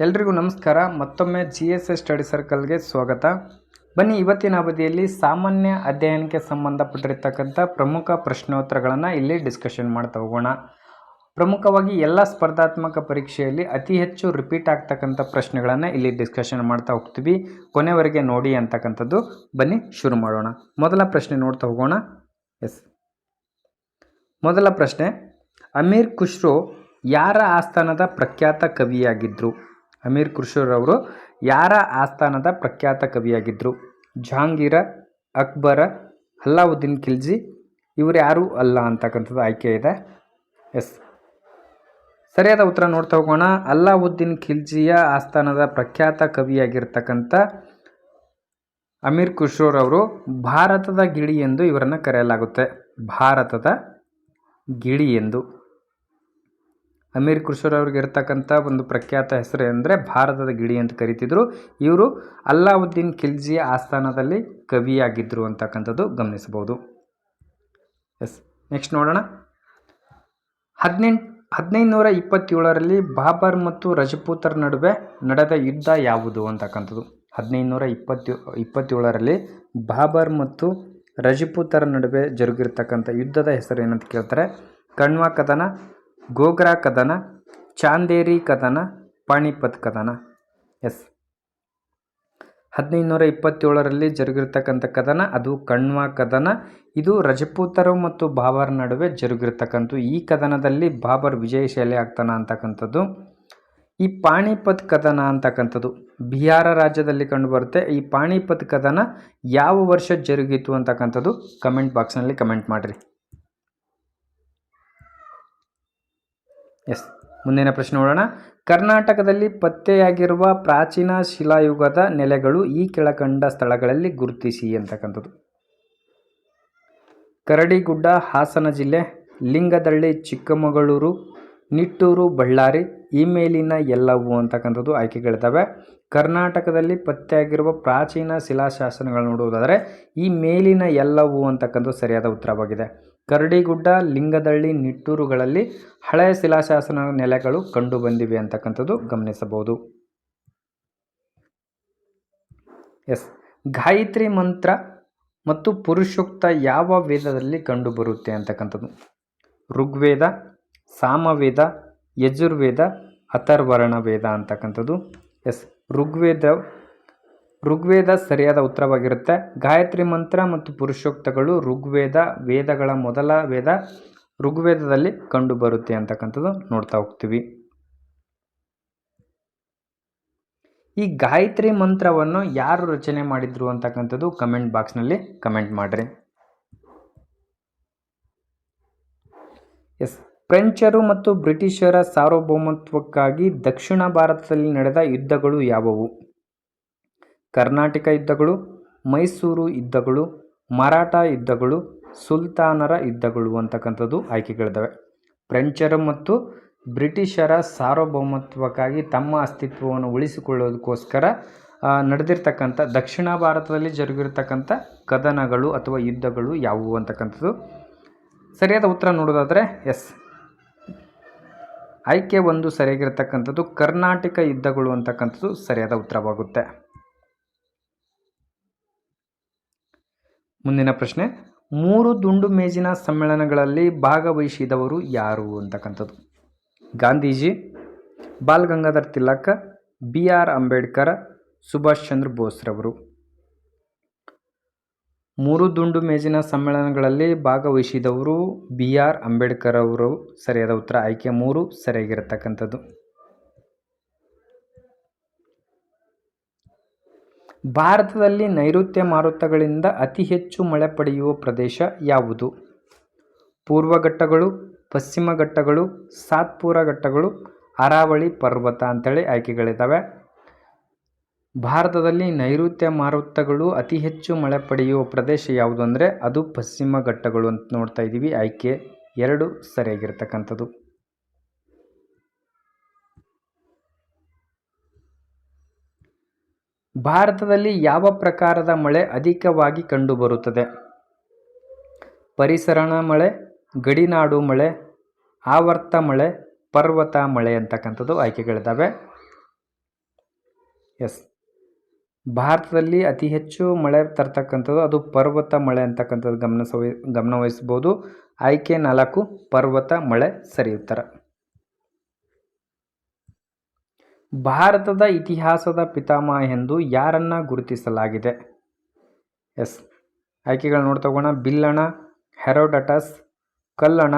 ಎಲ್ರಿಗೂ ನಮಸ್ಕಾರ. ಮತ್ತೊಮ್ಮೆ ಜಿ ಎಸ್ ಎಸ್ ಸ್ಟಡಿ ಸರ್ಕಲ್ಗೆ ಸ್ವಾಗತ. ಬನ್ನಿ, ಇವತ್ತಿನ ಅವಧಿಯಲ್ಲಿ ಸಾಮಾನ್ಯ ಅಧ್ಯಯನಕ್ಕೆ ಸಂಬಂಧಪಟ್ಟಿರ್ತಕ್ಕಂಥ ಪ್ರಮುಖ ಪ್ರಶ್ನೋತ್ತರಗಳನ್ನು ಇಲ್ಲಿ ಡಿಸ್ಕಷನ್ ಮಾಡ್ತಾ ಹೋಗೋಣ. ಪ್ರಮುಖವಾಗಿ ಎಲ್ಲ ಸ್ಪರ್ಧಾತ್ಮಕ ಪರೀಕ್ಷೆಯಲ್ಲಿ ಅತಿ ಹೆಚ್ಚು ರಿಪೀಟ್ ಆಗ್ತಕ್ಕಂಥ ಪ್ರಶ್ನೆಗಳನ್ನು ಇಲ್ಲಿ ಡಿಸ್ಕಷನ್ ಮಾಡ್ತಾ ಹೋಗ್ತೀವಿ. ಕೊನೆವರೆಗೆ ನೋಡಿ ಅಂತಕ್ಕಂಥದ್ದು. ಬನ್ನಿ, ಶುರು ಮಾಡೋಣ. ಮೊದಲ ಪ್ರಶ್ನೆ ನೋಡ್ತಾ ಹೋಗೋಣ. ಎಸ್. ಮೊದಲ ಪ್ರಶ್ನೆ. ಅಮೀರ್ ಖುಷ್ರೋ ಯಾರ ಆಸ್ಥಾನದ ಪ್ರಖ್ಯಾತ ಕವಿಯಾಗಿದ್ದರು ಅಮೀರ್ ಖುಷ್ರೋರವರು ಯಾರ ಆಸ್ಥಾನದ ಪ್ರಖ್ಯಾತ ಕವಿಯಾಗಿದ್ದರು ಜಹಾಂಗೀರ, ಅಕ್ಬರ, ಅಲ್ಲಾವುದ್ದೀನ್ ಖಿಲ್ಜಿ, ಇವರು ಯಾರೂ ಅಲ್ಲ ಅಂತಕ್ಕಂಥದ್ದು ಆಯ್ಕೆ ಇದೆ. ಎಸ್. ಸರಿಯಾದ ಉತ್ತರ ನೋಡ್ತಾ ಹೋಗೋಣ. ಅಲ್ಲಾವುದ್ದೀನ್ ಖಿಲ್ಜಿಯ ಆಸ್ಥಾನದ ಪ್ರಖ್ಯಾತ ಕವಿಯಾಗಿರ್ತಕ್ಕಂಥ ಅಮೀರ್ ಖುಷ್ರೋರವರು ಭಾರತದ ಗಿಳಿ ಎಂದು ಇವರನ್ನು ಕರೆಯಲಾಗುತ್ತೆ. ಭಾರತದ ಗಿಳಿ ಎಂದು. ಅಮೀರ್ ಖುಷರ್ ಅವ್ರಿಗೆ ಇರ್ತಕ್ಕಂಥ ಒಂದು ಪ್ರಖ್ಯಾತ ಹೆಸರು ಅಂದರೆ ಭಾರತದ ಗಿಡಿ ಅಂತ ಕರಿತಿದ್ರು. ಇವರು ಅಲ್ಲಾವುದ್ದೀನ್ ಖಿಲ್ಜಿಯ ಆಸ್ಥಾನದಲ್ಲಿ ಕವಿಯಾಗಿದ್ದರು ಅಂತಕ್ಕಂಥದ್ದು ಗಮನಿಸಬಹುದು. ಎಸ್, ನೆಕ್ಸ್ಟ್ ನೋಡೋಣ. ಹದಿನೆಂಟು, ಹದಿನೈದುನೂರ ಇಪ್ಪತ್ತೇಳರಲ್ಲಿ ಬಾಬರ್ ಮತ್ತು ರಜಪೂತರ ನಡುವೆ ನಡೆದ ಯುದ್ಧ ಯಾವುದು ಅಂತಕ್ಕಂಥದ್ದು. ಹದಿನೈದುನೂರ ಇಪ್ಪತ್ತೇ, ಇಪ್ಪತ್ತೇಳರಲ್ಲಿ ಬಾಬರ್ ಮತ್ತು ರಜಪೂತರ ನಡುವೆ ಜರುಗಿರ್ತಕ್ಕಂಥ ಯುದ್ಧದ ಹೆಸರು ಏನಂತ ಕೇಳ್ತಾರೆ. ಕಣ್ವಾ ಕದನ ಗೋಗ್ರಾ ಕದನ, ಚಾಂದೇರಿ ಕದನ, ಪಾಣಿಪತ್ ಕದನ. ಎಸ್. ಹದಿನೈದುನೂರ ಇಪ್ಪತ್ತೇಳರಲ್ಲಿ ಜರುಗಿರ್ತಕ್ಕಂಥ ಕದನ, ಅದು ಕಣ್ವ ಕದನ. ಇದು ರಜಪೂತರು ಮತ್ತು ಬಾಬರ್ ನಡುವೆ ಜರುಗಿರ್ತಕ್ಕಂಥ ಈ ಕದನದಲ್ಲಿ ಬಾಬರ್ ವಿಜಯಶಾಲಿ ಆಗ್ತಾನ ಅಂತಕ್ಕಂಥದ್ದು. ಈ ಪಾಣಿಪತ್ ಕದನ ಅಂತಕ್ಕಂಥದ್ದು ಬಿಹಾರ ರಾಜ್ಯದಲ್ಲಿ ಕಂಡುಬರುತ್ತೆ. ಈ ಪಾಣಿಪತ್ ಕದನ ಯಾವ ವರ್ಷ ಜರುಗಿತು ಅಂತಕ್ಕಂಥದ್ದು ಕಮೆಂಟ್ ಬಾಕ್ಸ್ನಲ್ಲಿ ಕಮೆಂಟ್ ಮಾಡಿರಿ. ಎಸ್. ಮುಂದಿನ ಪ್ರಶ್ನೆ ನೋಡೋಣ. ಕರ್ನಾಟಕದಲ್ಲಿ ಪತ್ತೆಯಾಗಿರುವ ಪ್ರಾಚೀನ ಶಿಲಾಯುಗದ ನೆಲೆಗಳು ಈ ಕೆಳಕಂಡ ಸ್ಥಳಗಳಲ್ಲಿ ಗುರುತಿಸಿ ಅಂತಕ್ಕಂಥದ್ದು. ಕರಡಿಗುಡ್ಡ, ಹಾಸನ ಜಿಲ್ಲೆ, ಲಿಂಗದಳ್ಳಿ, ಚಿಕ್ಕಮಗಳೂರು, ನಿಟ್ಟೂರು, ಬಳ್ಳಾರಿ ಈ ಮೇಲಿನ ಎಲ್ಲವು ಅಂತಕ್ಕಂಥದ್ದು ಆಯ್ಕೆಗಳಿದ್ದಾವೆ. ಕರ್ನಾಟಕದಲ್ಲಿ ಪತ್ತೆಯಾಗಿರುವ ಪ್ರಾಚೀನ ಶಿಲಾಶಾಸನಗಳು ನೋಡುವುದಾದರೆ ಈ ಮೇಲಿನ ಎಲ್ಲವು ಅಂತಕ್ಕಂಥದ್ದು ಸರಿಯಾದ ಉತ್ತರವಾಗಿದೆ. ಕರಡಿಗುಡ್ಡ, ಲಿಂಗದಳ್ಳಿ, ನಿಟ್ಟೂರುಗಳಲ್ಲಿ ಹಳೆಯ ಶಿಲಾಶಾಸನ ನೆಲೆಗಳು ಕಂಡುಬಂದಿವೆ ಅಂತಕ್ಕಂಥದ್ದು ಗಮನಿಸಬಹುದು. ಎಸ್. ಗಾಯತ್ರಿ ಮಂತ್ರ ಮತ್ತು ಪುರುಷೋಕ್ತ ಯಾವ ವೇದದಲ್ಲಿ ಕಂಡುಬರುತ್ತೆ ಅಂತಕ್ಕಂಥದ್ದು? ಋಗ್ವೇದ, ಸಾಮವೇದ, ಯಜುರ್ವೇದ ಅಥರ್ವರ್ಣ ವೇದ ಅಂತಕ್ಕಂಥದ್ದು. ಎಸ್. ಋಗ್ವೇದ ಋಗ್ವೇದ ಸರಿಯಾದ ಉತ್ತರವಾಗಿರುತ್ತೆ. ಗಾಯತ್ರಿ ಮಂತ್ರ ಮತ್ತು ಪುರುಷೋಕ್ತಗಳು ಋಗ್ವೇದ, ವೇದಗಳ ಮೊದಲ ವೇದ, ಋಗ್ವೇದದಲ್ಲಿ ಕಂಡುಬರುತ್ತೆ ಅಂತಕ್ಕಂಥದ್ದು ನೋಡ್ತಾ ಹೋಗ್ತೀವಿ. ಈ ಗಾಯತ್ರಿ ಮಂತ್ರವನ್ನು ಯಾರು ರಚನೆ ಮಾಡಿದ್ರು ಅಂತಕ್ಕಂಥದ್ದು ಕಮೆಂಟ್ ಬಾಕ್ಸ್ನಲ್ಲಿ ಕಮೆಂಟ್ ಮಾಡಿರಿ. ಎಸ್, ಫ್ರೆಂಚರು ಮತ್ತು ಬ್ರಿಟಿಷರ ಸಾರ್ವಭೌಮತ್ವಕ್ಕಾಗಿ ದಕ್ಷಿಣ ಭಾರತದಲ್ಲಿ ನಡೆದ ಯುದ್ಧಗಳು ಯಾವುವು? ಕರ್ನಾಟಕ ಯುದ್ಧಗಳು ಮೈಸೂರು ಯುದ್ಧಗಳು ಮರಾಠ ಯುದ್ಧಗಳು ಸುಲ್ತಾನರ ಯುದ್ಧಗಳು ಅಂತಕ್ಕಂಥದ್ದು ಆಯ್ಕೆಗಳಿದ್ದಾವೆ. ಫ್ರೆಂಚರು ಮತ್ತು ಬ್ರಿಟಿಷರ ಸಾರ್ವಭೌಮತ್ವಕ್ಕಾಗಿ ತಮ್ಮ ಅಸ್ತಿತ್ವವನ್ನು ಉಳಿಸಿಕೊಳ್ಳೋದಕ್ಕೋಸ್ಕರ ನಡೆದಿರ್ತಕ್ಕಂಥ ದಕ್ಷಿಣ ಭಾರತದಲ್ಲಿ ಜರುಗಿರ್ತಕ್ಕಂಥ ಕದನಗಳು ಅಥವಾ ಯುದ್ಧಗಳು ಯಾವುವು ಅಂತಕ್ಕಂಥದ್ದು. ಸರಿಯಾದ ಉತ್ತರ ನೋಡೋದಾದರೆ ಎಸ್. ಆಯ್ಕೆ ಒಂದು ಸರಿಯಾಗಿರ್ತಕ್ಕಂಥದ್ದು, ಕರ್ನಾಟಕ ಯುದ್ಧಗಳು ಅಂತಕ್ಕಂಥದ್ದು ಸರಿಯಾದ ಉತ್ತರವಾಗುತ್ತೆ. ಮುಂದಿನ ಪ್ರಶ್ನೆ, ಮೂರು ದುಂಡು ಮೇಜಿನ ಸಮ್ಮೇಳನಗಳಲ್ಲಿ ಭಾಗವಹಿಸಿದವರು ಯಾರು ಅಂತಕ್ಕಂಥದ್ದು? ಗಾಂಧೀಜಿ, ಬಾಲ್ ಗಂಗಾಧರ್ ತಿಲಕ್ ಬಿ ಆರ್ ಅಂಬೇಡ್ಕರ್, ಸುಭಾಷ್ ಚಂದ್ರ ಬೋಸ್ರವರು. ಮೂರು ದುಂಡು ಮೇಜಿನ ಸಮ್ಮೇಳನಗಳಲ್ಲಿ ಭಾಗವಹಿಸಿದವರು ಬಿ ಆರ್ ಅಂಬೇಡ್ಕರ್ ಅವರು. ಸರಿಯಾದ ಉತ್ತರ, ಆಯ್ಕೆ ಮೂರು, ಸರಿಯಾಗಿರತಕ್ಕಂಥದ್ದು. ಭಾರತದಲ್ಲಿ ನೈಋತ್ಯ ಮಾರುತಗಳಿಂದ ಅತಿ ಹೆಚ್ಚು ಮಳೆ ಪಡೆಯುವ ಪ್ರದೇಶ ಯಾವುದು? ಪೂರ್ವ ಘಟ್ಟಗಳು, ಪಶ್ಚಿಮ ಘಟ್ಟಗಳು, ಸಾತ್ಪುರ ಘಟ್ಟಗಳು, ಅರಾವಳಿ ಪರ್ವತ ಅಂತೇಳಿ ಆಯ್ಕೆಗಳಿದ್ದಾವೆ ಭಾರತದಲ್ಲಿ ನೈಋತ್ಯ ಮಾರುತಗಳು ಅತಿ ಹೆಚ್ಚು ಮಳೆ ಪಡೆಯುವ ಪ್ರದೇಶ ಯಾವುದು ಅಂದರೆ ಅದು ಪಶ್ಚಿಮ ಘಟ್ಟಗಳು ಅಂತ ನೋಡ್ತಾ ಇದ್ದೀವಿ. ಆಯ್ಕೆ ಎರಡು ಸರಿಯಾಗಿರ್ತಕ್ಕಂಥದ್ದು. ಭಾರತದಲ್ಲಿ ಯಾವ ಪ್ರಕಾರದ ಮಳೆ ಅಧಿಕವಾಗಿ ಕಂಡುಬರುತ್ತದೆ? ಪರಿಸರಣ ಮಳೆ, ಗಡಿನಾಡು ಮಳೆ, ಆವರ್ತ ಮಳೆ, ಪರ್ವತ ಮಳೆ ಅಂತಕ್ಕಂಥದ್ದು ಆಯ್ಕೆಗಳಿದ್ದಾವೆ. ಎಸ್. ಭಾರತದಲ್ಲಿ ಅತಿ ಹೆಚ್ಚು ಮಳೆ ತರ್ತಕ್ಕಂಥದ್ದು ಅದು ಪರ್ವತ ಮಳೆ ಅಂತಕ್ಕಂಥದ್ದು ಗಮನಿಸ ಗಮನವಹಿಸ್ಬೋದು ಆಯ್ಕೆ ನಾಲ್ಕು, ಪರ್ವತ ಮಳೆ ಸರಿ ಉತ್ತರ ಭಾರತದ ಇತಿಹಾಸದ ಪಿತಾಮಹ ಎಂದು ಯಾರನ್ನ ಗುರುತಿಸಲಾಗಿದೆ? ಎಸ್. ಆಯ್ಕೆಗಳು ನೋಡ್ತಗೋಣ Bilhana, Herodotus, Kalhana,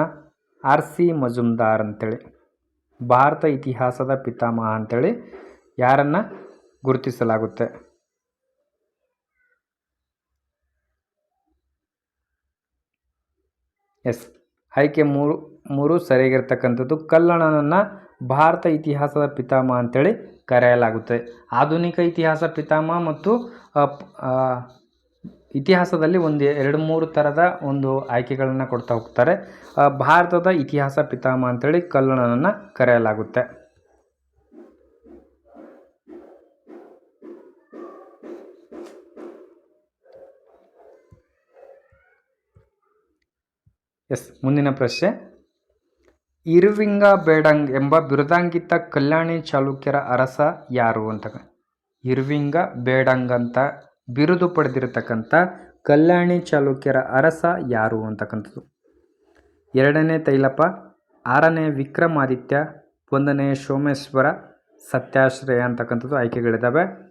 R C Majumdar ಅಂತೇಳಿ. ಭಾರತ ಇತಿಹಾಸದ ಪಿತಾಮಹ ಅಂತೇಳಿ ಯಾರನ್ನ ಗುರುತಿಸಲಾಗುತ್ತೆ? ಎಸ್. ಆಯ್ಕೆ ಮೂರು. ಮೂರು ಸರಿಯಾಗಿರ್ತಕ್ಕಂಥದ್ದು ಕಲ್ಲಣನನ್ನು ಭಾರತ ಇತಿಹಾಸದ ಪಿತಾಮಹ ಅಂತೇಳಿ ಕರೆಯಲಾಗುತ್ತೆ. ಆಧುನಿಕ ಇತಿಹಾಸ ಪಿತಾಮಹ ಮತ್ತು ಇತಿಹಾಸದಲ್ಲಿ ಒಂದು ಎರಡು ಮೂರು ಥರದ ಒಂದು ಆಯ್ಕೆಗಳನ್ನು ಕೊಡ್ತಾ ಹೋಗ್ತಾರೆ. ಭಾರತದ ಇತಿಹಾಸ ಪಿತಾಮಹ ಅಂತೇಳಿ ಕಲ್ಲಣನನ್ನು ಕರೆಯಲಾಗುತ್ತೆ. ಎಸ್, ಮುಂದಿನ ಪ್ರಶ್ನೆ. ಇರುವಿಂಗ ಬೇಡಂಗ್ ಎಂಬ ಬಿರುದಾಂಗಿತ ಕಲ್ಯಾಣಿ ಚಾಲುಕ್ಯರ ಅರಸ ಯಾರು ಅಂತ ಇರುವಿಂಗ ಬೇಡಂಗ್ ಅಂತ ಬಿರುದು ಪಡೆದಿರತಕ್ಕಂಥ ಕಲ್ಯಾಣಿ ಚಾಲುಕ್ಯರ ಅರಸ ಯಾರು ಅಂತಕ್ಕಂಥದ್ದು. ಎರಡನೇ ತೈಲಪ ಆರನೇ ವಿಕ್ರಮಾದಿತ್ಯ, ಒಂದನೇ ಸೋಮೇಶ್ವರ, ಸತ್ಯಾಶ್ರಯ ಅಂತಕ್ಕಂಥದ್ದು ಆಯ್ಕೆಗಳಿದ್ದಾವೆ.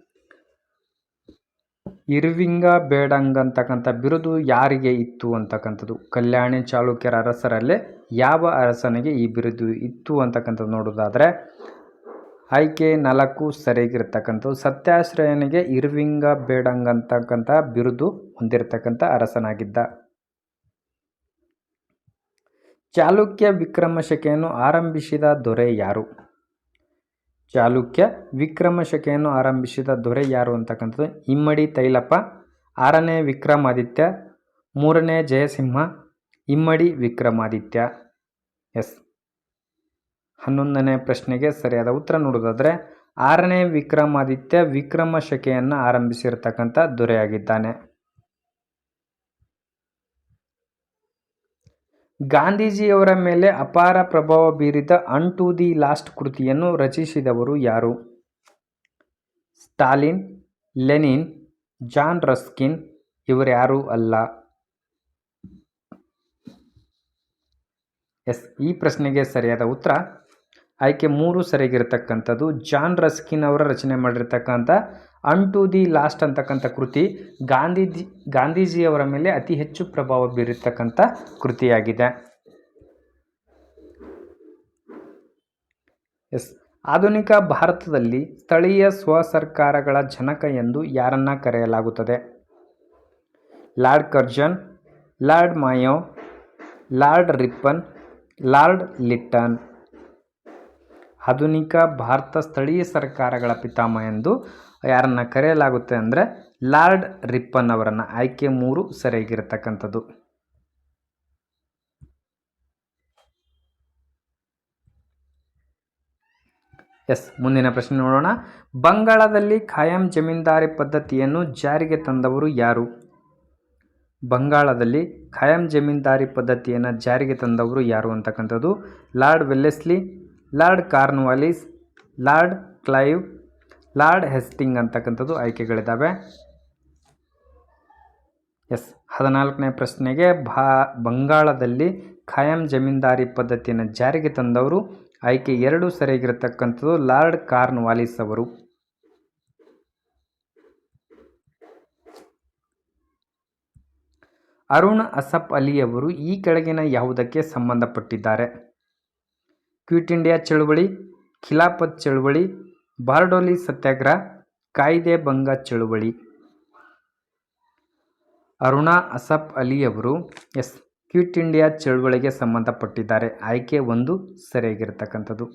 ಇರ್ವಿಂಗ ಬೇಡಂಗ್ ಅಂತಕ್ಕಂಥ ಬಿರುದು ಯಾರಿಗೆ ಇತ್ತು ಅಂತಕ್ಕಂಥದ್ದು? ಕಲ್ಯಾಣಿ ಚಾಲುಕ್ಯರ ಅರಸರಲ್ಲೇ ಯಾವ ಅರಸನಿಗೆ ಈ ಬಿರುದು ಇತ್ತು ಅಂತಕ್ಕಂಥದ್ದು ನೋಡೋದಾದರೆ ಆಯ್ಕೆ ನಾಲ್ಕು ಸರಿಯಾಗಿರ್ತಕ್ಕಂಥದ್ದು ಸತ್ಯಾಶ್ರಯನಿಗೆ ಇರ್ವಿಂಗ ಬೇಡಂಗ್ ಅಂತಕ್ಕಂಥ ಬಿರುದು ಹೊಂದಿರತಕ್ಕಂಥ ಅರಸನಾಗಿದ್ದ. ಚಾಲುಕ್ಯ ವಿಕ್ರಮಶಕೆಯನ್ನು ಆರಂಭಿಸಿದ ದೊರೆ ಯಾರು? ಚಾಲುಕ್ಯ ವಿಕ್ರಮಶಕೆಯನ್ನು ಆರಂಭಿಸಿದ ದೊರೆ ಯಾರು ಅಂತಕ್ಕಂಥದ್ದು ಇಮ್ಮಡಿ ತೈಲಪ್ಪ, ಆರನೇ ವಿಕ್ರಮಾದಿತ್ಯ, ಮೂರನೇ ಜಯಸಿಂಹ, ಇಮ್ಮಡಿ ವಿಕ್ರಮಾದಿತ್ಯ. ಎಸ್. ಹನ್ನೊಂದನೇ ಪ್ರಶ್ನೆಗೆ ಸರಿಯಾದ ಉತ್ತರ ನೋಡೋದಾದರೆ ಆರನೇ ವಿಕ್ರಮಾದಿತ್ಯ ವಿಕ್ರಮ ಶಕೆಯನ್ನು ಆರಂಭಿಸಿರ್ತಕ್ಕಂಥ ದೊರೆಯಾಗಿದ್ದಾನೆ. ಗಾಂಧೀಜಿಯವರ ಮೇಲೆ ಅಪಾರ ಪ್ರಭಾವ ಬೀರಿದ ಅನ್ ಟು ದಿ ಲಾಸ್ಟ್ ಕೃತಿಯನ್ನು ರಚಿಸಿದವರು ಯಾರು? ಸ್ಟಾಲಿನ್, ಲೆನಿನ್, ಜಾನ್ ರಸ್ಕಿನ್ ಇವರ್ಯಾರೂ ಅಲ್ಲ. ಎಸ್, ಈ ಪ್ರಶ್ನೆಗೆ ಸರಿಯಾದ ಉತ್ತರ ಆಯ್ಕೆ ಮೂರು ಸರಿಯಾಗಿರ್ತಕ್ಕಂಥದ್ದು ಜಾನ್ ರಸ್ಕಿನ್ ಅವರ ರಚನೆ ಮಾಡಿರ್ತಕ್ಕಂಥ ಅನ್ ಟು ದಿ ಲಾಸ್ಟ್ ಅಂತಕ್ಕಂಥ ಕೃತಿ ಗಾಂಧೀಜಿ ಗಾಂಧೀಜಿಯವರ ಮೇಲೆ ಅತಿ ಹೆಚ್ಚು ಪ್ರಭಾವ ಬೀರಿರ್ತಕ್ಕಂಥ ಕೃತಿಯಾಗಿದೆ. ಎಸ್. ಆಧುನಿಕ ಭಾರತದಲ್ಲಿ ಸ್ಥಳೀಯ ಸ್ವಸರ್ಕಾರಗಳ ಜನಕ ಎಂದು ಯಾರನ್ನ ಕರೆಯಲಾಗುತ್ತದೆ? Lord Curzon, Lord Mayo, Lord Ripon, Lord Lytton. ಆಧುನಿಕ ಭಾರತ ಸ್ಥಳೀಯ ಸರ್ಕಾರಗಳ ಪಿತಾಮಹ ಎಂದು ಯಾರನ್ನು ಕರೆಯಲಾಗುತ್ತೆ ಅಂದರೆ ಲಾರ್ಡ್ ರಿಪ್ಪನ್ ಅವರನ್ನು. ಆಯ್ಕೆ ಮೂರು ಸರಿಯಾಗಿರತಕ್ಕಂಥದ್ದು. ಎಸ್, ಮುಂದಿನ ಪ್ರಶ್ನೆ ನೋಡೋಣ. ಬಂಗಾಳದಲ್ಲಿ ಖಾಯಂ ಜಮೀನ್ದಾರಿ ಪದ್ಧತಿಯನ್ನು ಜಾರಿಗೆ ತಂದವರು ಯಾರು? ಬಂಗಾಳದಲ್ಲಿ ಖಾಯಂ ಜಮೀನ್ದಾರಿ ಪದ್ಧತಿಯನ್ನು ಜಾರಿಗೆ ತಂದವರು ಯಾರು ಅಂತಕ್ಕಂಥದ್ದು? Lord Wellesley Lord Cornwallis, Lord Clive, Lord Hastings ಅಂತಕ್ಕಂಥದ್ದು ಆಯ್ಕೆಗಳಿದ್ದಾವೆ. ಎಸ್, ಹದಿನಾಲ್ಕನೇ ಪ್ರಶ್ನೆಗೆ ಭಾ, ಬಂಗಾಳದಲ್ಲಿ ಖಾಯಂ ಜಮೀನ್ದಾರಿ ಪದ್ಧತಿಯನ್ನು ಜಾರಿಗೆ ತಂದವರು ಆಯ್ಕೆ ಎರಡು ಸರಿಯಾಗಿರತಕ್ಕಂಥದ್ದು ಲಾರ್ಡ್ ಕಾರ್ನ್ವಾಲಿಸ್ ಅವರು. ಅರುಣ್ ಅಸಫ್ ಅಲಿ ಅವರು ಈ ಕೆಳಗಿನ ಯಾವುದಕ್ಕೆ ಸಂಬಂಧಪಟ್ಟಿದ್ದಾರೆ? ಕ್ವಿಟ್ ಇಂಡಿಯಾ ಚಳುವಳಿ ಖಿಲಾಪತ್ ಚಳುವಳಿ, ಬಾರ್ಡೋಲಿ ಸತ್ಯಾಗ್ರಹ, ಕಾಯ್ದೆ ಭಂಗ ಚಳುವಳಿ. ಅರುಣಾ ಅಸಫ್ ಅಲಿ ಅವರು ಎಸ್, ಕ್ವಿಟ್ ಇಂಡಿಯಾ ಚಳುವಳಿಗೆ ಸಂಬಂಧಪಟ್ಟಿದ್ದಾರೆ. ಆಯ್ಕೆ ಒಂದು, ಸರಿಯಾಗಿರ್ತಕ್ಕಂಥದ್ದು.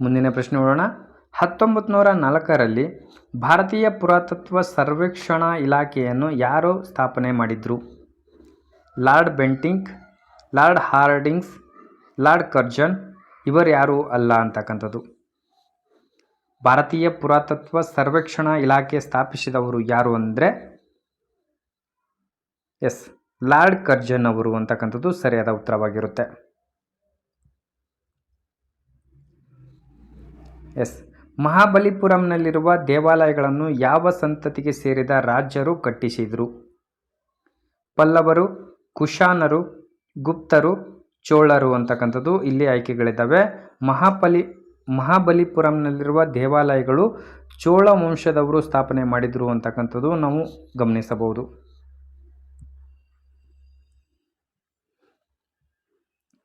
ಮುಂದಿನ ಪ್ರಶ್ನೆ ನೋಡೋಣ. ಹತ್ತೊಂಬತ್ತು ನೂರ ನಾಲ್ಕರಲ್ಲಿ ಭಾರತೀಯ ಪುರಾತತ್ವ ಸರ್ವೇಕ್ಷಣಾ ಇಲಾಖೆಯನ್ನು ಯಾರು ಸ್ಥಾಪನೆ ಮಾಡಿದರು. Lord Bentinck, Lord Hardinge, Lord Curzon ಇವರು ಯಾರು ಅಲ್ಲ ಅಂತಕ್ಕಂಥದ್ದು. ಭಾರತೀಯ ಪುರಾತತ್ವ ಸರ್ವೇಕ್ಷಣಾ ಇಲಾಖೆ ಸ್ಥಾಪಿಸಿದವರು ಯಾರು ಅಂದರೆ? ಎಸ್, ಲಾರ್ಡ್ ಕರ್ಜನ್ ಅವರು ಅಂತಕ್ಕಂಥದ್ದು ಸರಿಯಾದ ಉತ್ತರವಾಗಿರುತ್ತೆ. ಎಸ್ ಮಹಾಬಲಿಪುರಂನಲ್ಲಿರುವ ದೇವಾಲಯಗಳನ್ನು ಯಾವ ಸಂತತಿಗೆ ಸೇರಿದ ರಾಜ್ಯರು ಕಟ್ಟಿಸಿದರು? ಪಲ್ಲವರು, ಕುಶಾನರು, ಗುಪ್ತರು, ಚೋಳರು ಅಂತಕ್ಕಂಥದ್ದು ಇಲ್ಲಿ ಆಯ್ಕೆಗಳಿದ್ದಾವೆ. ಮಹಾಬಲಿ ಮಹಾಬಲಿಪುರಂನಲ್ಲಿರುವ ದೇವಾಲಯಗಳು ಚೋಳ ವಂಶದವರು ಸ್ಥಾಪನೆ ಮಾಡಿದರು ಅಂತಕ್ಕಂಥದ್ದು ನಾವು ಗಮನಿಸಬಹುದು.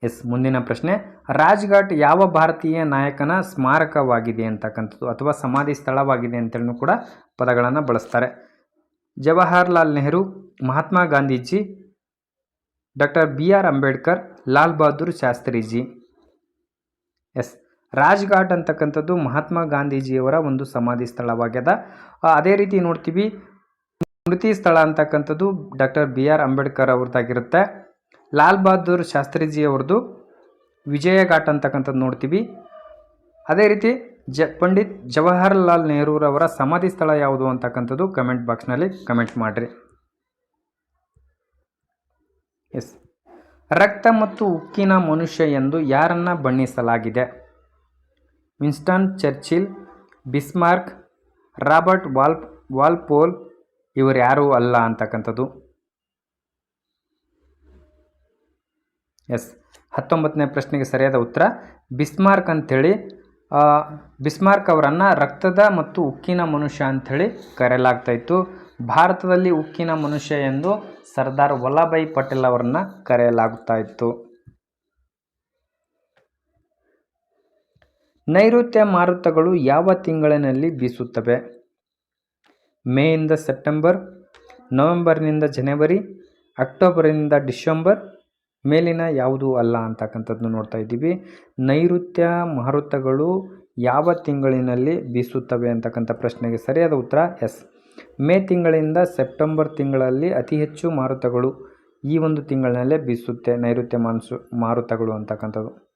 ಎಸ್, ಮುಂದಿನ ಪ್ರಶ್ನೆ. ರಾಜ್ಘಾಟ್ ಯಾವ ಭಾರತೀಯ ನಾಯಕನ ಸ್ಮಾರಕವಾಗಿದೆ ಅಂತಕ್ಕಂಥದ್ದು ಅಥವಾ ಸಮಾಧಿ ಸ್ಥಳವಾಗಿದೆ ಅಂತೇಳಿ ಕೂಡ ಪದಗಳನ್ನು ಬಳಸ್ತಾರೆ. Jawaharlal Nehru, Mahatma Gandhiji, doctor B R Ambedkar, Lal Bahadur Shastriji. Yes, Rajghat ಅಂತಕ್ಕಂಥದ್ದು ಮಹಾತ್ಮ ಗಾಂಧೀಜಿಯವರ ಒಂದು ಸಮಾಧಿ ಸ್ಥಳವಾಗ್ಯದ. ಅದೇ ರೀತಿ ನೋಡ್ತೀವಿ, ಸ್ಮೃತಿ ಸ್ಥಳ ಅಂತಕ್ಕಂಥದ್ದು ಡಾಕ್ಟರ್ ಬಿ ಆರ್ ಅಂಬೇಡ್ಕರ್ ಅವ್ರದ್ದಾಗಿರುತ್ತೆ. ಲಾಲ್ ಬಹದ್ದೂರ್ ಶಾಸ್ತ್ರೀಜಿ ಅವ್ರದ್ದು ವಿಜಯ ಘಾಟ್ ಅಂತಕ್ಕಂಥದ್ದು ನೋಡ್ತೀವಿ. ಅದೇ ರೀತಿ ಜ, ಪಂಡಿತ್ ಜವಾಹರ್ಲಾಲ್ ನೆಹರೂರವರ ಸಮಾಧಿ ಸ್ಥಳ ಯಾವುದು ಅಂತಕ್ಕಂಥದ್ದು ಕಮೆಂಟ್ ಬಾಕ್ಸ್ನಲ್ಲಿ ಕಮೆಂಟ್ ಮಾಡಿರಿ. ಎಸ್. ರಕ್ತ ಮತ್ತು ಉಕ್ಕಿನ ಮನುಷ್ಯ ಎಂದು ಯಾರನ್ನು ಬಣ್ಣಿಸಲಾಗಿದೆ? ವಿನ್ಸ್ಟನ್ ಚರ್ಚಿಲ್, ಬಿಸ್ಮಾರ್ಕ್, ರಾಬರ್ಟ್ ವಾಲ್ ವಾಲ್ಪೋಲ್ ಇವರು ಯಾರೂ ಅಲ್ಲ ಅಂತಕ್ಕಂಥದ್ದು. ಎಸ್. ಹತ್ತೊಂಬತ್ತನೇ ಪ್ರಶ್ನೆಗೆ ಸರಿಯಾದ ಉತ್ತರ, ಬಿಸ್ಮಾರ್ಕ್ ಅಂಥೇಳಿ ಬಿಸ್ಮಾರ್ಕ್ ಅವರನ್ನು ರಕ್ತದ ಮತ್ತು ಉಕ್ಕಿನ ಮನುಷ್ಯ ಅಂಥೇಳಿ ಕರೆಯಲಾಗ್ತಾಯಿತ್ತು ಭಾರತದಲ್ಲಿ ಉಕ್ಕಿನ ಮನುಷ್ಯ ಎಂದು ಸರ್ದಾರ್ ವಲ್ಲಭಾಯಿ ಪಟೇಲ್ ಅವರನ್ನು ಕರೆಯಲಾಗುತ್ತಾ ಇತ್ತು. ನೈಋತ್ಯ ಮಾರುತಗಳು ಯಾವ ತಿಂಗಳಿನಲ್ಲಿ ಬೀಸುತ್ತವೆ? ಮೇಯಿಂದ ಸೆಪ್ಟೆಂಬರ್, ನವೆಂಬರ್ನಿಂದ ಜನವರಿ, ಅಕ್ಟೋಬರ್ನಿಂದ ಡಿಸೆಂಬರ್ ಮೇಲಿನ ಯಾವುದು ಅಲ್ಲ ಅಂತಕ್ಕಂಥದ್ದು ನೋಡ್ತಾ ಇದ್ದೀವಿ. ನೈಋತ್ಯ ಮಾರುತಗಳು ಯಾವ ತಿಂಗಳಿನಲ್ಲಿ ಬೀಸುತ್ತವೆ ಅಂತಕ್ಕಂಥ ಪ್ರಶ್ನೆಗೆ ಸರಿಯಾದ ಉತ್ತರ ಎಸ್. ಮೇ ತಿಂಗಳಿಂದ ಸೆಪ್ಟೆಂಬರ್ ತಿಂಗಳಲ್ಲಿ ಅತಿ ಹೆಚ್ಚು ಮಾರುತಗಳು ಈ ಒಂದು ತಿಂಗಳಿನಲ್ಲೇ ಬೀಸುತ್ತೆ, ನೈಋತ್ಯ ಮಾನ್ಸು ಮಾರುತಗಳು ಅಂತಕ್ಕಂಥದ್ದು.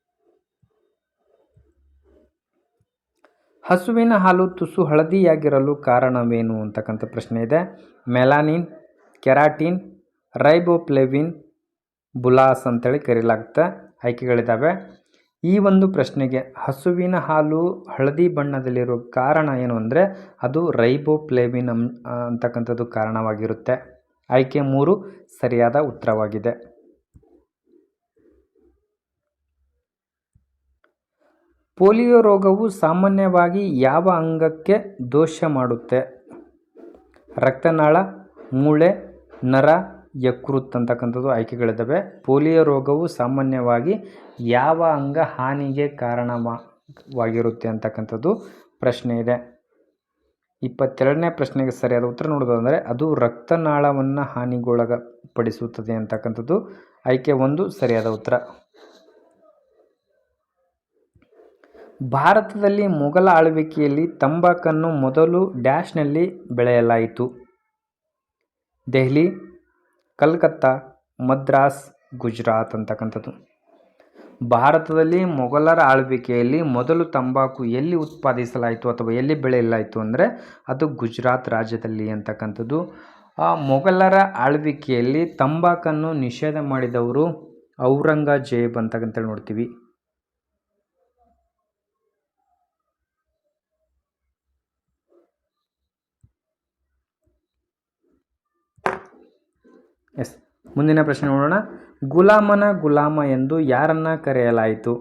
ಹಸುವಿನ ಹಾಲು ತುಸು ಹಳದಿಯಾಗಿರಲು ಕಾರಣವೇನು ಅಂತಕ್ಕಂಥ ಪ್ರಶ್ನೆ ಇದೆ. ಮೆಲಾನಿನ್, ಕೆರಾಟಿನ್, ರೈಬೋಪ್ಲೆವಿನ್ ಬುಲಾಸ್ ಅಂತೇಳಿ ಕರೀಲಾಗುತ್ತೆ ಆಯ್ಕೆಗಳಿದ್ದಾವೆ ಈ ಒಂದು ಪ್ರಶ್ನೆಗೆ ಹಸುವಿನ ಹಾಲು ಹಳದಿ ಬಣ್ಣದಲ್ಲಿರೋ ಕಾರಣ ಏನು ಅಂದರೆ ಅದು ರೈಬೋಪ್ಲೇವಿನ್ ಅಂತಕ್ಕಂಥದ್ದು ಕಾರಣವಾಗಿರುತ್ತೆ. ಆಯ್ಕೆ ಮೂರು ಸರಿಯಾದ ಉತ್ತರವಾಗಿದೆ. ಪೋಲಿಯೋ ರೋಗವು ಸಾಮಾನ್ಯವಾಗಿ ಯಾವ ಅಂಗಕ್ಕೆ ದೋಷ ಮಾಡುತ್ತೆ? ರಕ್ತನಾಳ, ಮೂಳೆ, ನರ ಯಕೃತ್ ಅಂತಕ್ಕಂಥದ್ದು ಆಯ್ಕೆಗಳಿದ್ದಾವೆ. ಪೋಲಿಯೋ ರೋಗವು ಸಾಮಾನ್ಯವಾಗಿ ಯಾವ ಅಂಗ ಹಾನಿಗೆ ಕಾರಣವಾಗಿರುತ್ತೆ ಅಂತಕ್ಕಂಥದ್ದು ಪ್ರಶ್ನೆ ಇದೆ. ಇಪ್ಪತ್ತೆರಡನೇ ಪ್ರಶ್ನೆಗೆ ಸರಿಯಾದ ಉತ್ತರ ನೋಡೋದಾದರೆ, ಅದು ರಕ್ತನಾಳವನ್ನು ಹಾನಿಗೊಳಪಡಿಸುತ್ತದೆ ಅಂತಕ್ಕಂಥದ್ದು ಆಯ್ಕೆ ಒಂದು, ಸರಿಯಾದ ಉತ್ತರ. ಭಾರತದಲ್ಲಿ ಮೊಘಲ ಆಳ್ವಿಕೆಯಲ್ಲಿ ತಂಬಾಕನ್ನು ಮೊದಲು ಡ್ಯಾಶ್ನಲ್ಲಿ ಬೆಳೆಯಲಾಯಿತು. ದೆಹಲಿ ಕಲ್ಕತ್ತಾ, ಮದ್ರಾಸ್, ಗುಜರಾತ್ ಅಂತಕ್ಕಂಥದ್ದು. ಭಾರತದಲ್ಲಿ ಮೊಘಲರ ಆಳ್ವಿಕೆಯಲ್ಲಿ ಮೊದಲು ತಂಬಾಕು ಎಲ್ಲಿ ಉತ್ಪಾದಿಸಲಾಯಿತು ಅಥವಾ ಎಲ್ಲಿ ಬೆಳೆಯಲಾಯಿತು ಅಂದರೆ ಅದು ಗುಜರಾತ್ ರಾಜ್ಯದಲ್ಲಿ ಅಂತಕ್ಕಂಥದ್ದು. ಆ ಮೊಘಲರ ಆಳ್ವಿಕೆಯಲ್ಲಿ ತಂಬಾಕನ್ನು ನಿಷೇಧ ಮಾಡಿದವರು ಔರಂಗಜೇಬ್ ಅಂತಕ್ಕಂಥೇಳಿ ನೋಡ್ತೀವಿ. ಎಸ್. ಮುಂದಿನ ಪ್ರಶ್ನೆ ನೋಡೋಣ. ಗುಲಾಮನ ಗುಲಾಮ ಎಂದು ಯಾರನ್ನ ಕರೆಯಲಾಯಿತು?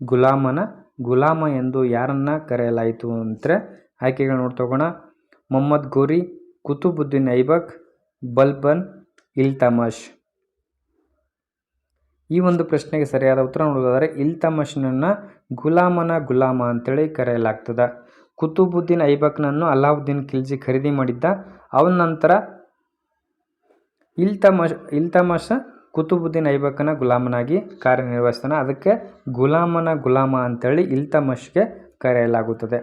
ಗುಲಾಮನ ಗುಲಾಮ ಎಂದು ಯಾರನ್ನ ಕರೆಯಲಾಯಿತು ಅಂದರೆ ಆಯ್ಕೆಗಳು ನೋಡ್ತೋಗೋಣ ಮೊಹಮ್ಮದ್ ಗೋರಿ, ಕುತುಬುದ್ದೀನ್ ಐಬಕ್, ಬಲ್ಬನ್ ಇಲ್ತಮಶ್ ಈ ಒಂದು ಪ್ರಶ್ನೆಗೆ ಸರಿಯಾದ ಉತ್ತರ ನೋಡೋದಾದರೆ ಇಲ್ತಮಶ್ನನ್ನು ಗುಲಾಮನ ಗುಲಾಮ ಅಂತೇಳಿ ಕರೆಯಲಾಗ್ತದೆ. ಕುತುಬುದ್ದೀನ್ ಐಬಕ್ನನ್ನು ಅಲಾವುದ್ದೀನ್ ಖಿಲ್ಜಿ ಖರೀದಿ ಮಾಡಿದ್ದ. ಅವನ ನಂತರ ಇಲ್ತಮಶ್ ಇಲ್ತಮಶ ಕುತುಬುದ್ದೀನ್ ಐಬಕನ ಗುಲಾಮನಾಗಿ ಕಾರ್ಯನಿರ್ವಹಿಸ್ತಾನೆ. ಅದಕ್ಕೆ ಗುಲಾಮನ ಗುಲಾಮ ಅಂತೇಳಿ ಇಲ್ತಮಶ್ಗೆ ಕರೆಯಲಾಗುತ್ತದೆ.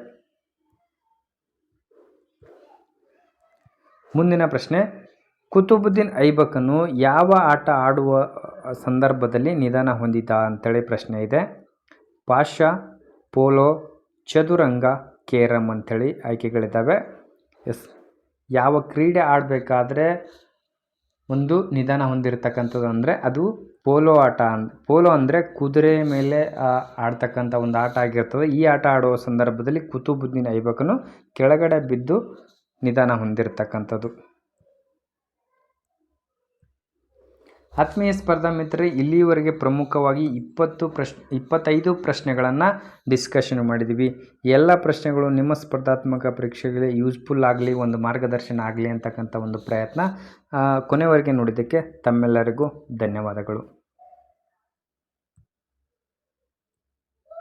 ಮುಂದಿನ ಪ್ರಶ್ನೆ, ಕುತುಬುದ್ದೀನ್ ಐಬಕನು ಯಾವ ಆಟ ಆಡುವ ಸಂದರ್ಭದಲ್ಲಿ ನಿಧಾನ ಹೊಂದಿದ್ದ ಅಂತೇಳಿ ಪ್ರಶ್ನೆ ಇದೆ. ಪಾಶ ಪೋಲೋ, ಚದುರಂಗ, ಕೇರಮ್ ಅಂಥೇಳಿ ಆಯ್ಕೆಗಳಿದ್ದಾವೆ. ಎಸ್, ಯಾವ ಕ್ರೀಡೆ ಆಡಬೇಕಾದ್ರೆ ಒಂದು ನಿಧಾನ ಹೊಂದಿರತಕ್ಕಂಥದ್ದು ಅಂದರೆ ಅದು ಪೋಲೋ ಆಟ ಅನ್ ಪೋಲೋ ಅಂದರೆ ಕುದುರೆ ಮೇಲೆ ಆಡ್ತಕ್ಕಂಥ ಒಂದು ಆಟ ಆಗಿರ್ತದೆ. ಈ ಆಟ ಆಡುವ ಸಂದರ್ಭದಲ್ಲಿ ಕುತುಬುದ್ದೀನ್ ಐಬಕನು ಕೆಳಗಡೆ ಬಿದ್ದು ನಿಧಾನ ಹೊಂದಿರತಕ್ಕಂಥದ್ದು. ಆತ್ಮೀಯ ಸ್ಪರ್ಧಾ ಮಿತ್ರರೇ, ಇಲ್ಲಿಯವರೆಗೆ ಪ್ರಮುಖವಾಗಿ ಇಪ್ಪತ್ತು ಪ್ರಶ್, ಇಪ್ಪತ್ತೈದು ಪ್ರಶ್ನೆಗಳನ್ನು ಡಿಸ್ಕಷನ್ ಮಾಡಿದ್ದೀವಿ ಎಲ್ಲ ಪ್ರಶ್ನೆಗಳು ನಿಮ್ಮ ಸ್ಪರ್ಧಾತ್ಮಕ ಪರೀಕ್ಷೆಗಳಿಗೆ ಯೂಸ್ಫುಲ್ ಆಗಲಿ, ಒಂದು ಮಾರ್ಗದರ್ಶನ ಆಗಲಿ ಅಂತಕ್ಕಂಥ ಒಂದು ಪ್ರಯತ್ನ ಕೊನೆವರೆಗೆ ನೋಡಿದ್ದಕ್ಕೆ ತಮ್ಮೆಲ್ಲರಿಗೂ ಧನ್ಯವಾದಗಳು.